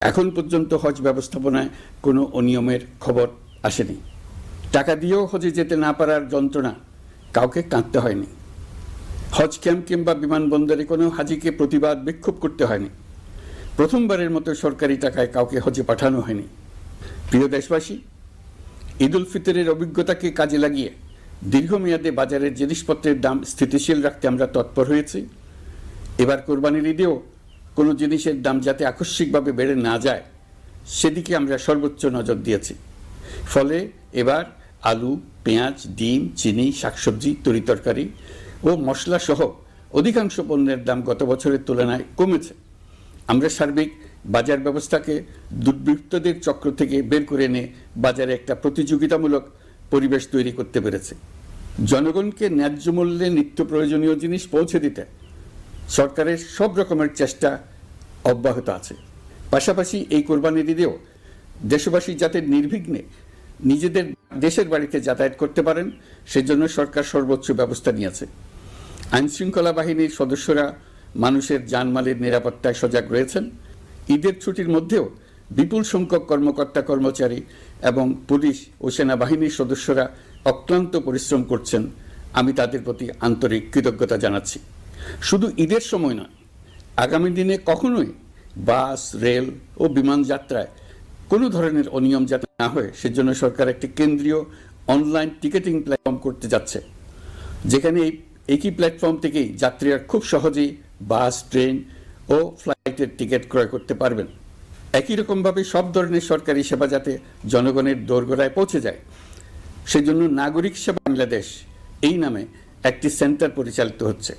এখন পর্যন্ত হজ ব্যবস্থাপনায় কোনো অনিয়মের খবর আসেনি। টাকা দিয়েও হজে যেতে না পারার যন্ত্রণা কাউকে কাঁদতে হয়নি। হজ ক্যাম্প কিংবা বিমানবন্দরে কোনো হাজিকে প্রতিবাদ বিক্ষোভ করতে হয়নি। প্রথমবারের মতো সরকারি টাকায় কাউকে হজে পাঠানো হয়নি। প্রিয় দেশবাসী ঈদ উল ফিতরের অভিজ্ঞতাকে কাজে লাগিয়ে দীর্ঘমেয়াদে বাজারের জিনিসপত্রের দাম স্থিতিশীল রাখতে আমরা তৎপর হয়েছি। এবার কোরবানির ঈদেও কোনো জিনিসের দাম যাতে আকস্মিকভাবে বেড়ে না যায়, সেদিকে আমরা সর্বোচ্চ নজর দিয়েছি। ফলে এবার আলু, পেঁয়াজ, ডিম, চিনি, শাকসবজি তরিতরকারি ও মশলা সহ অধিকাংশ পণ্যের দাম গত বছরের তুলনায় কমেছে। আমরা সার্বিক বাজার ব্যবস্থাকে দুর্বৃত্তদের চক্র থেকে বের করে এনে বাজারে একটা প্রতিযোগিতামূলক পরিবেশ তৈরি করতে পেরেছে। জনগণকে ন্যায্য মূল্যে নিত্য প্রয়োজনীয় জিনিস পৌঁছে দিতে সরকারের সব রকমের চেষ্টা অব্যাহত আছে। পাশাপাশি এই কোরবানির ঈদেও দেশবাসী যাতে নির্বিঘ্নে নিজেদের দেশের বাড়িতে যাতায়াত করতে পারেন, সেজন্য সরকার সর্বোচ্চ ব্যবস্থা নিয়েছে। আইনশৃঙ্খলা বাহিনীর সদস্যরা মানুষের জানমালের নিরাপত্তায় সজাগ রয়েছেন। ঈদের ছুটির মধ্যেও বিপুল সংখ্যক কর্মকর্তা, কর্মচারী এবং পুলিশ ও সেনাবাহিনীর সদস্যরা অক্লান্ত পরিশ্রম করছেন। আমি তাদের প্রতি আন্তরিক কৃতজ্ঞতা জানাচ্ছি। শুধু ঈদের সময় নয় আগামী দিনে কখনোই বাস, রেল ও বিমান যাত্রায় কোনো ধরনের অনিয়ম যাতে না হয়, সেজন্য সরকার একটি কেন্দ্রীয় অনলাইন টিকেটিং প্ল্যাটফর্ম করতে যাচ্ছে। যেখানে এই একই প্ল্যাটফর্ম থেকেই যাত্রীরা খুব সহজেই বাস, ট্রেন ও ফ্লাইটের টিকিট ক্রয় করতে পারবেন। একই রকমভাবে সব ধরনের সরকারি সেবা যাতে জনগণের দোরগোড়ায় পৌঁছে যায়, সেজন্য নাগরিক সেবা বাংলাদেশ এই নামে একটি সেন্টার পরিচালিত হচ্ছে।